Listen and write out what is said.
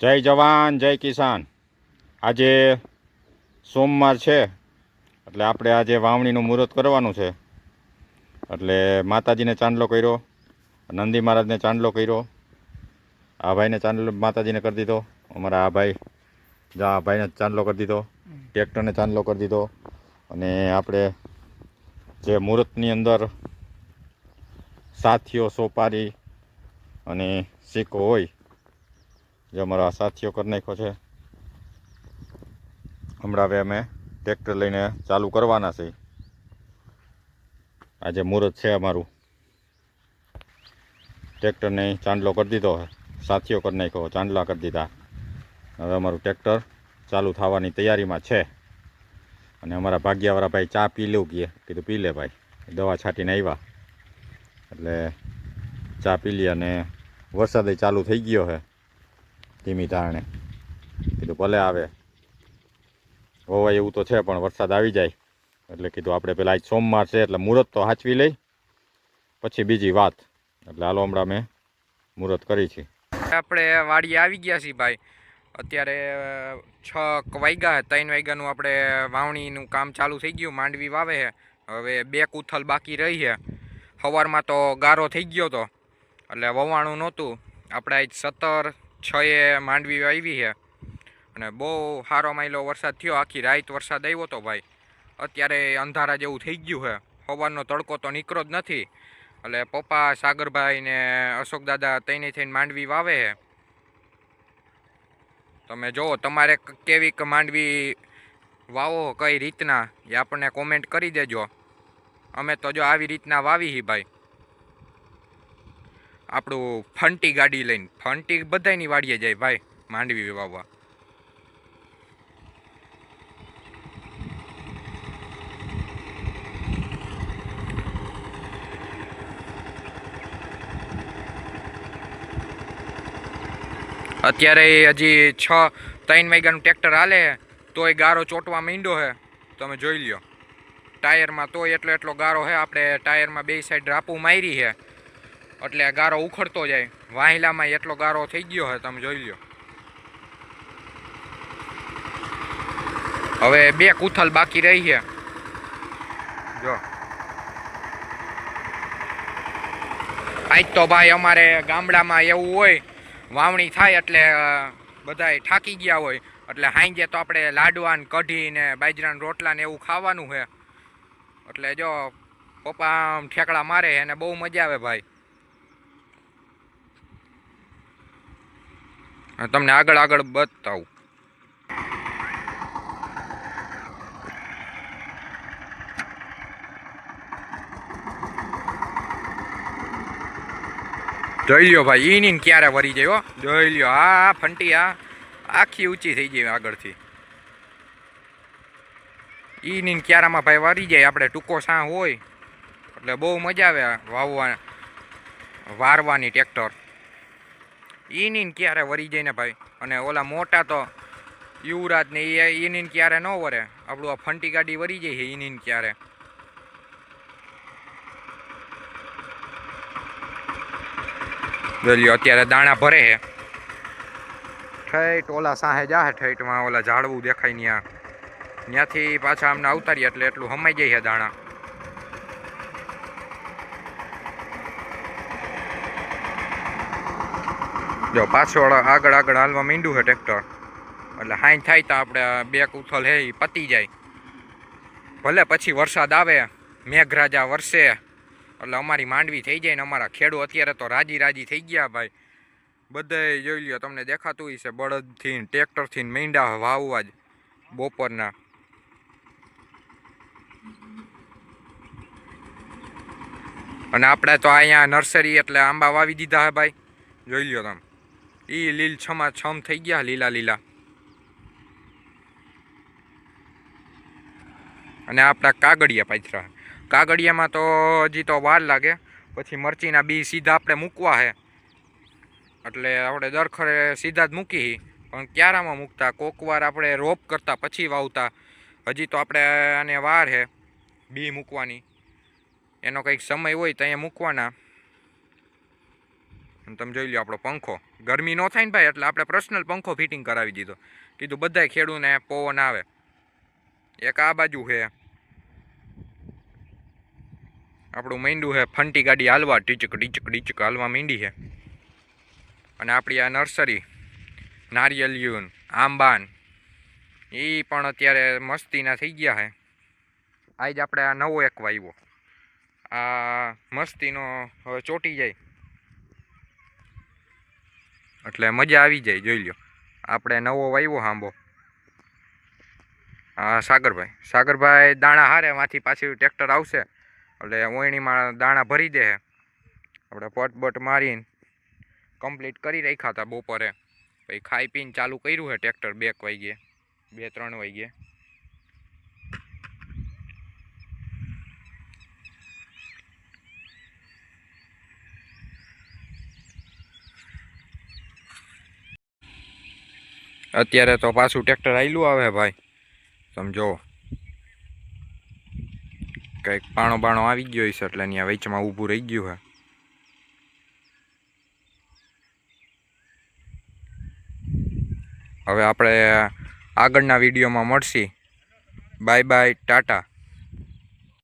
જય જવાન, જય કિસાન. આજે સોમવાર છે, એટલે આપણે આજે વાવણીનું મુહૂર્ત કરવાનું છે. એટલે માતાજીને ચાંદલો કર્યો, નંદી મહારાજને ચાંદલો કર્યો, આ ભાઈને ચાંદલો માતાજીને કરી દીધો, અમારા આ ભાઈ, જા, આ ભાઈને ચાંદલો કરી દીધો, ટ્રેક્ટરને ચાંદલો કરી દીધો, અને આપણે જે મુહૂર્તની અંદર સાથીઓ સોપારી અને સિક્કો હોય જે અમારા સાથીઓ કરી નાખ્યો છે. હમણાં હવે અમે ટ્રેક્ટર લઈને ચાલુ કરવાના છે. આજે મુહૂર્ત છે અમારું. ટ્રેક્ટરને ચાંદલો કરી દીધો સાથીઓ કરી નાખ્યો ચાંદલા કરી દીધા. હવે અમારું ટ્રેક્ટર ચાલુ થવાની તૈયારીમાં છે. અને અમારા ભાગ્યાવાળા ભાઈ ચા પી લેવું કીએ કીધું પી લે ભાઈ. દવા છાંટીને આવ્યા એટલે ચા પી લે અને વરસાદ ચાલુ થઈ ગયો છે. ધીમી ધારણે. કીધું ભલે આવે. હોવાય એવું તો છે, પણ વરસાદ આવી જાય. એટલે કીધું આપણે પેલા આજ સોમવાર છે, એટલે મુહૂર્ત તો સાચવી લઈ. પછી બીજી વાત. એટલે હાલો હમણાં મેં મુહૂર્ત કરી છે. આપણે વાડી આવી ગયા છીએ ભાઈ. અત્યારે છ વાગ્યા ત્રણ વાગ્યાનું આપણે વાવણીનું કામ ચાલુ થઈ ગયું, માંડવી વાવે છે હવે બે કુથલ બાકી રહી છે સવારમાં તો ગારો થઈ ગયો તો. એટલે વવાણું નહોતું. આપણે આજ સત્તર છએ માંડવી આવી છે. અને બહુ સારો માયલો વરસાદ થયો. આખી રાત વરસાદ આવ્યો હતો ભાઈ, અત્યારે અંધારા જેવું થઈ ગયું છે. સવારનો તડકો તો નીકળો જ નથી. એટલે પપ્પા, સાગરભાઈ ને અશોક દાદા તઈને થઈને માંડવી વાવે છે. તમે જુઓ, તમારે કેવી માંડવી વાવો કઈ રીતના, એ આપણને કોમેન્ટ કરી દેજો. અમે તો જો આવી રીતના વાવી હી ભાઈ. આપણું ફંટી ગાડી લઈને, ફંટી બધાયની વાડીએ જાય, ભાઈ, માંડવી વાવવા. અત્યારે હજી છ, ત્રણ વાગ્યાનું ટ્રેક્ટર હાલે એ ગારો ચોંટવા માંડ્યો છે તમે જોઈ લ્યો. ટાયરમાં તોય એટલો એટલો ગારો છે આપણે ટાયરમાં બે સાઈડ રાપું મારી છે એટલે ગારો ઉખડતો જાય. વાહિલામાં એટલો ગારો થઈ ગયો છે તમે જોઈ લો હવે બે કુથલ બાકી રહી છે. જો. આજ તો ભાઈ અમારે ગામડામાં એવું હોય, વાવણી થાય એટલે બધાય થાકી ગયા હોય. એટલે હાંજે તો આપણે લાડવા ને કઢી ને બાજરાના રોટલા ને એવું ખાવાનું છે. એટલે જો પપ્પા આમ ઠેકડા મારે અને બહુ મજા આવે ભાઈ. તમને આગળ આગળ બતાવું. જોઈ લ્યો ભાઈ, ઈ ની ક્યારે વરી જાય જોઈ લ્યો, આ ફંટી આ આખી ઊંચી થઈ ગઈ આગળથી. ઈ ની ક્યારામાં ભાઈ વરી જાય, આપણે ટૂંકો સાં હોય. એટલે બહુ મજા આવે વાવવા વારવાની ટ્રેક્ટર. ઈ ની ક્યારે વરી જાય ને ભાઈ? અને ઓલા મોટા તો યુવરાજ ને એ એની ક્યારે ન વરે? આપણું આ ફંટી ગાડી વરી જાય એની ક્યારે? જોઈ અત્યારે દાણા ભરે છે. ઠેઠ ઓલા સાહે જાહે ઠેઠમાં ઓલા ઝાડવું દેખાય ત્યાં ત્યાંથી પાછા અમને અવતારીએ એટલે એટલું હમાઈ જાય છે દાણા. જો, પાછળ આગળ આગળ હાલવા માંડ્યું છે ટ્રેક્ટર. એટલે હાઈ થાય તો આપણે બે કુથલ હે એ પતી જાય. ભલે પછી વરસાદ આવે, મેઘરાજા વરસે. એટલે અમારી માંડવી થઈ જાય ને અમારા ખેડૂ અત્યારે તો રાજી રાજી થઈ ગયા ભાઈ. બધે જોઈ લ્યો, તમને દેખાતું હશે, બળદથી ટ્રેક્ટરથી મીંડા વાવવા જ બપોરના. અને આપણે તો અહીંયા નર્સરી એટલે આંબા વાવી દીધા હે ભાઈ. જોઈ લ્યો તમે. ઈ લીલ છમા છમ થઈ ગયા, લીલા લીલા. અને આપણા કાગળિયા પાથરા. કાગળિયામાં તો હજી તો વાર લાગે. પછી મરચીના બી સીધા આપણે મૂકવા છે એટલે આપણે દરખરે સીધા જ મૂકી પણ ક્યારામાં મૂકતા? કોકવાર આપણે રોપ કરતા, પછી વાવતા. હજી તો આપણે આને વાર છે બી મૂકવાની. એનો કંઈક સમય હોય તો અહીંયા મૂકવાના. તમે જોઈ લો આપણો પંખો. ગરમી ન થાય ને ભાઈ, એટલે આપણે પર્સનલ પંખો ફિટિંગ કરાવી દીધો. કીધું બધાય ખેડૂને પવન આવે. એક આ બાજુ છે. આપણું માંડ્યું છે, ફંટી ગાડી હાલવા, ટીચક ટીચક ટીચક હાલવા માંડી છે. અને આપણી આ નર્સરી, નારિયેલિયું, આંબાન, એ પણ અત્યારે મસ્તીના થઈ ગયા છે. આજ આપણે આ નવો એક વાવ્યો આ મસ્તીનો હવે ચોટી જાય. એટલે મજા આવી જાય, જોઈ લ્યો. આપણે નવો વાવ્યો હાંબો હા, સાગરભાઈ. સાગરભાઈ દાણા હારે, માંથી પાછી ટ્રેક્ટર આવશે. એટલે ઓયણીમાં દાણા ભરી દે. આપણે પટ બટ મારીને કમ્પ્લીટ કરી રાખ્યા હતા બપોરે. પછી ખાઈ પીને ચાલુ કર્યું છે ટ્રેક્ટર બે વાગ્યે. બે, ત્રણ વાગ્યે. અત્યારે તો પાછું ટ્રેક્ટર આવેલું આવે ભાઈ. સમજો કંઈક પાણો બાણો આવી ગયો હશે એટલે ત્યાં વેચમાં ઊભું રહી ગયું હે. હવે આપણે આગળના વિડીયોમાં મળશી. Bye bye, Tata.